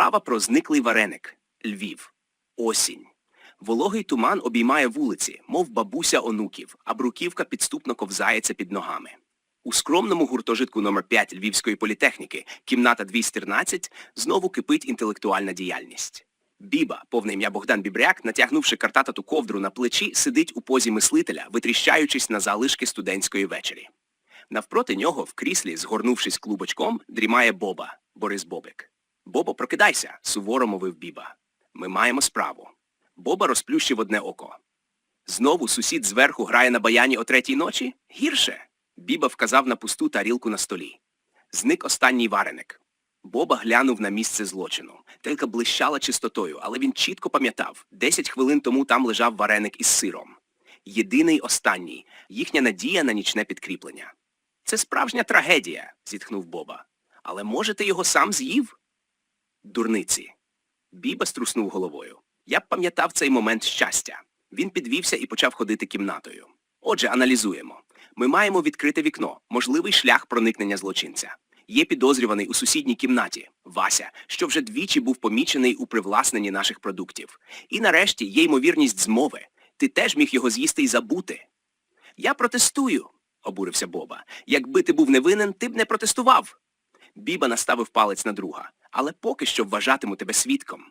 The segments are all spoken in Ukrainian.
Справа про зниклий вареник. Львів. Осінь. Вологий туман обіймає вулиці, мов бабуся онуків, а бруківка підступно ковзається під ногами. У скромному гуртожитку номер 5 Львівської політехніки, кімната 213, знову кипить інтелектуальна діяльність. Біба, повне ім'я Богдан Бібряк, натягнувши картатату ковдру на плечі, сидить у позі мислителя, витріщаючись на залишки студентської вечері. Навпроти нього, в кріслі, згорнувшись клубочком, дрімає Боба, Борис Бобик. Бобо, прокидайся, суворо мовив Біба. Ми маємо справу. Боба розплющив одне око. Знову сусід зверху грає на баяні о третій ночі? Гірше. Біба вказав на пусту тарілку на столі. Зник останній вареник. Боба глянув на місце злочину. Телька блищала чистотою, але він чітко пам'ятав, десять хвилин тому там лежав вареник із сиром. Єдиний останній, їхня надія на нічне підкріплення. Це справжня трагедія, зітхнув Боба. Але може ти його сам з'їв? Дурниці. Біба струснув головою. Я б пам'ятав цей момент щастя. Він підвівся і почав ходити кімнатою. Отже, аналізуємо. Ми маємо відкрите вікно, можливий шлях проникнення злочинця. Є підозрюваний у сусідній кімнаті, Вася, що вже двічі був помічений у привласненні наших продуктів. І нарешті є ймовірність змови. Ти теж міг його з'їсти і забути. Я протестую, обурився Боба. Якби ти був невинен, ти б не протестував. Біба наставив палець на друга. Але поки що вважатиму тебе свідком.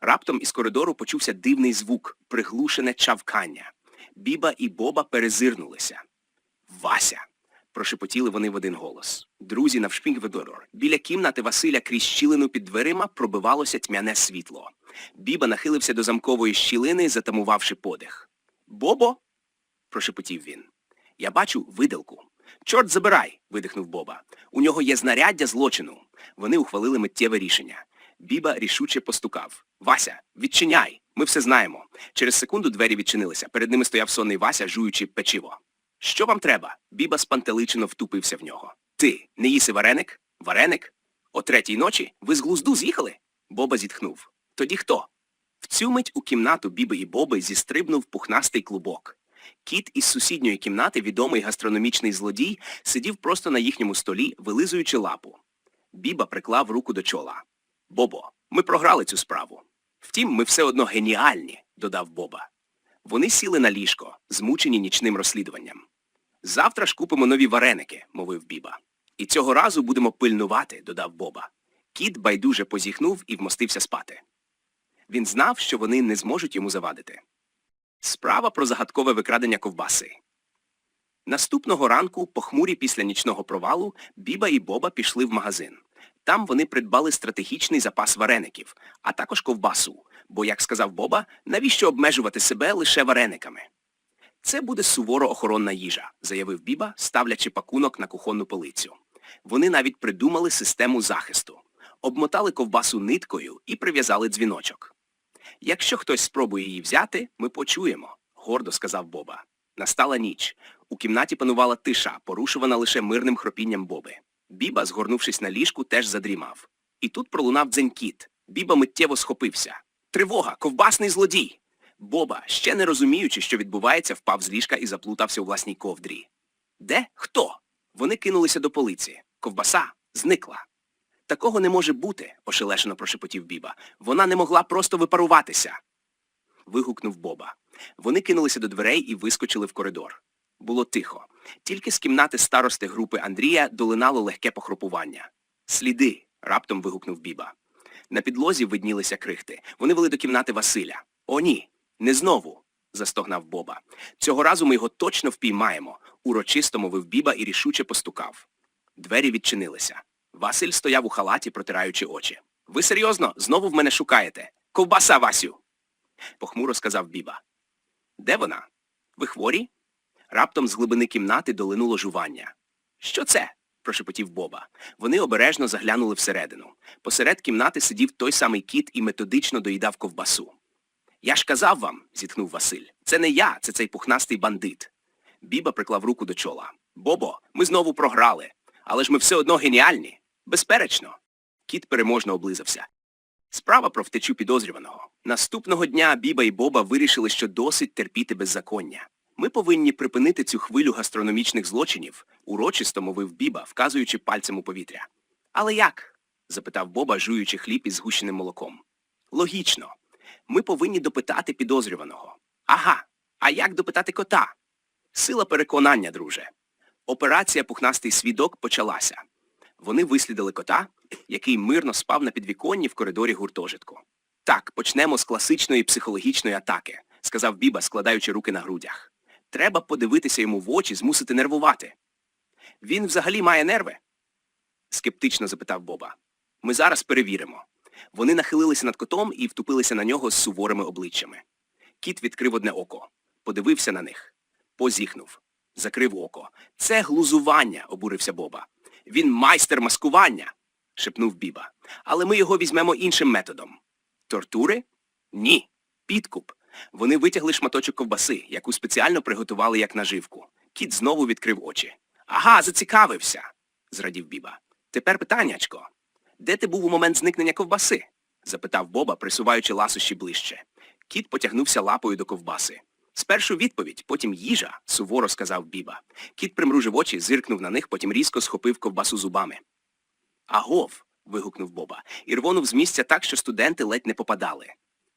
Раптом із коридору почувся дивний звук, приглушене чавкання. Біба і Боба перезирнулися. Вася. прошепотіли вони в один голос. Друзі навшпінг-ведорор. Біля кімнати Василя крізь щілину під дверима пробивалося тьмяне світло. Біба нахилився до замкової щілини, затамувавши подих. Бобо? прошепотів він. Я бачу виделку. Чорт забирай, видихнув Боба. У нього є знаряддя злочину. Вони ухвалили миттєве рішення. Біба рішуче постукав. Вася, відчиняй! Ми все знаємо. Через секунду двері відчинилися. Перед ними стояв сонний Вася, жуючи печиво. Що вам треба? Біба спантеличено втупився в нього. Ти не їси вареник? Вареник? О третій ночі? Ви з глузду з'їхали? Боба зітхнув. Тоді хто? В цю мить у кімнату Біби і Боби зістрибнув пухнастий клубок. Кіт із сусідньої кімнати, відомий гастрономічний злодій, сидів просто на їхньому столі, вилизуючи лапу. Біба приклав руку до чола. Бобо, ми програли цю справу. Втім, ми все одно геніальні, додав Боба. Вони сіли на ліжко, змучені нічним розслідуванням. Завтра ж купимо нові вареники, мовив Біба. І цього разу будемо пильнувати, додав Боба. Кіт байдуже позіхнув і вмостився спати. Він знав, що вони не зможуть йому завадити. Справа про загадкове викрадення ковбаси. Наступного ранку, похмурі після нічного провалу, Біба і Боба пішли в магазин. Там вони придбали стратегічний запас вареників, а також ковбасу, бо, як сказав Боба, навіщо обмежувати себе лише варениками? Це буде суворо охоронна їжа, заявив Біба, ставлячи пакунок на кухонну полицю. Вони навіть придумали систему захисту. Обмотали ковбасу ниткою і прив'язали дзвіночок. Якщо хтось спробує її взяти, ми почуємо, гордо сказав Боба. Настала ніч. У кімнаті панувала тиша, порушувана лише мирним хропінням Боби. Біба, згорнувшись на ліжку, теж задрімав. І тут пролунав дзенькіт. Біба миттєво схопився. Тривога! Ковбасний злодій! Боба, ще не розуміючи, що відбувається, впав з ліжка і заплутався у власній ковдрі. Де? Хто? Вони кинулися до полиці. Ковбаса зникла. Такого не може бути, ошелешено прошепотів Біба. Вона не могла просто випаруватися. Вигукнув Боба. Вони кинулися до дверей і вискочили в коридор. Було тихо. Тільки з кімнати старости групи Андрія долинало легке похропування. Сліди. раптом вигукнув Біба. На підлозі виднілися крихти. Вони вели до кімнати Василя. О, ні, не знову, застогнав Боба. Цього разу ми його точно впіймаємо, урочисто мовив Біба і рішуче постукав. Двері відчинилися. Василь стояв у халаті, протираючи очі. Ви серйозно? Знову в мене шукаєте? Ковбаса, Васю. похмуро сказав Біба. Де вона? Ви хворі? Раптом з глибини кімнати долинуло жування. Що це? прошепотів Боба. Вони обережно заглянули всередину. Посеред кімнати сидів той самий кіт і методично доїдав ковбасу. Я ж казав вам, зітхнув Василь. Це не я, це цей пухнастий бандит. Біба приклав руку до чола. Бобо, ми знову програли. Але ж ми все одно геніальні. Безперечно. Кіт переможно облизався. Справа про втечу підозрюваного. Наступного дня Біба і Боба вирішили, що досить терпіти беззаконня. Ми повинні припинити цю хвилю гастрономічних злочинів, урочисто мовив Біба, вказуючи пальцем у повітря. Але як? запитав Боба, жуючи хліб із згущеним молоком. Логічно. Ми повинні допитати підозрюваного. Ага, а як допитати кота? Сила переконання, друже. Операція Пухнастий свідок почалася. Вони вислідили кота, який мирно спав на підвіконні в коридорі гуртожитку. Так, почнемо з класичної психологічної атаки, сказав Біба, складаючи руки на грудях. Треба подивитися йому в очі, змусити нервувати. Він взагалі має нерви? скептично запитав Боба. Ми зараз перевіримо. Вони нахилилися над котом і втупилися на нього з суворими обличчями. Кіт відкрив одне око, подивився на них, позіхнув, закрив око. Це глузування, обурився Боба. Він майстер маскування, шепнув Біба. Але ми його візьмемо іншим методом. Тортури? Ні. Підкуп. Вони витягли шматочок ковбаси, яку спеціально приготували як наживку. Кіт знову відкрив очі. Ага, зацікавився, зрадів Біба. Тепер питаннячко. Де ти був у момент зникнення ковбаси? запитав Боба, присуваючи ласощі ближче. Кіт потягнувся лапою до ковбаси. Спершу відповідь, потім їжа, суворо сказав Біба. Кіт примружив очі, зиркнув на них, потім різко схопив ковбасу зубами. Агов. вигукнув Боба, і рвонув з місця так, що студенти ледь не попадали.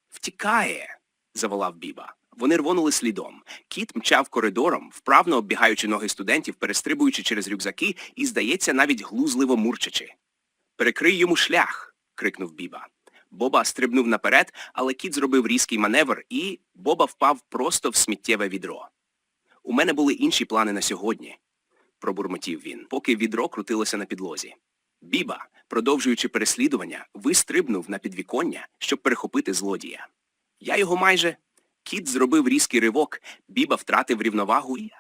Втікає. Заволав Біба. Вони рвонули слідом. Кіт мчав коридором, вправно оббігаючи ноги студентів, перестрибуючи через рюкзаки і, здається, навіть глузливо мурчачи. Перекрий йому шлях. крикнув Біба. Боба стрибнув наперед, але кіт зробив різкий маневр і Боба впав просто в сміттєве відро. У мене були інші плани на сьогодні, пробурмотів він, поки відро крутилося на підлозі. Біба, продовжуючи переслідування, вистрибнув на підвіконня, щоб перехопити злодія. Я його майже. Кіт зробив різкий ривок, Біба втратив рівновагу і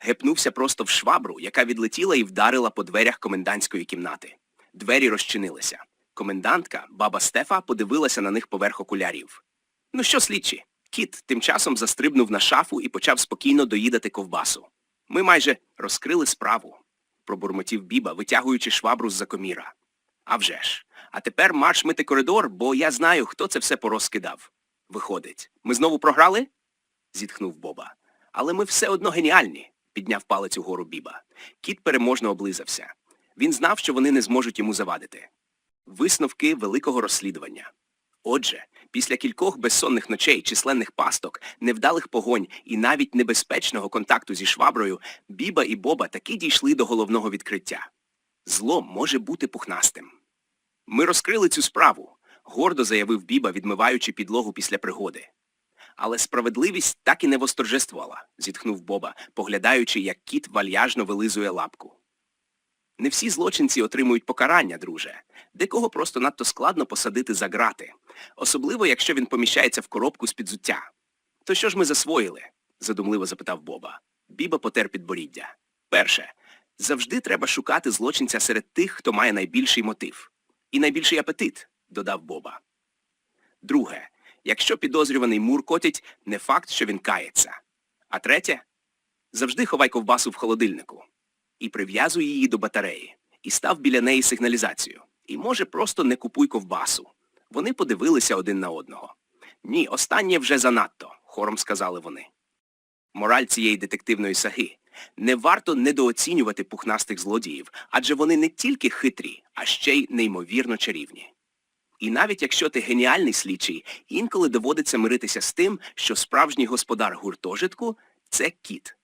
гепнувся просто в швабру, яка відлетіла і вдарила по дверях комендантської кімнати. Двері розчинилися. Комендантка, баба Стефа, подивилася на них поверх окулярів. Ну що, слідчі? Кіт тим часом застрибнув на шафу і почав спокійно доїдати ковбасу. Ми майже розкрили справу, пробурмотів Біба, витягуючи швабру з-за коміра. А вже ж. А тепер марш мити коридор, бо я знаю, хто це все порозкидав. Виходить. Ми знову програли? зітхнув Боба. Але ми все одно геніальні, підняв палець угору Біба. Кіт переможно облизався. Він знав, що вони не зможуть йому завадити. Висновки великого розслідування. Отже, після кількох безсонних ночей, численних пасток, невдалих погонь і навіть небезпечного контакту зі шваброю, Біба і Боба таки дійшли до головного відкриття. Зло може бути пухнастим. Ми розкрили цю справу, гордо заявив Біба, відмиваючи підлогу після пригоди. Але справедливість так і не восторжествувала, зітхнув Боба, поглядаючи, як кіт вальяжно вилизує лапку. Не всі злочинці отримують покарання, друже. Декого просто надто складно посадити за грати, особливо, якщо він поміщається в коробку з підзуття. То що ж ми засвоїли? задумливо запитав Боба. Біба потер підборіддя. Перше. Завжди треба шукати злочинця серед тих, хто має найбільший мотив. І найбільший апетит, додав Боба. Друге. Якщо підозрюваний муркотить, не факт, що він кається. А третє. Завжди ховай ковбасу в холодильнику. І прив'язуй її до батареї. І став біля неї сигналізацію. І, може, просто не купуй ковбасу. Вони подивилися один на одного. Ні, останнє вже занадто, хором сказали вони. Мораль цієї детективної саги. Не варто недооцінювати пухнастих злодіїв, адже вони не тільки хитрі, а ще й неймовірно чарівні. І навіть якщо ти геніальний слідчий, інколи доводиться миритися з тим, що справжній господар гуртожитку – це кіт.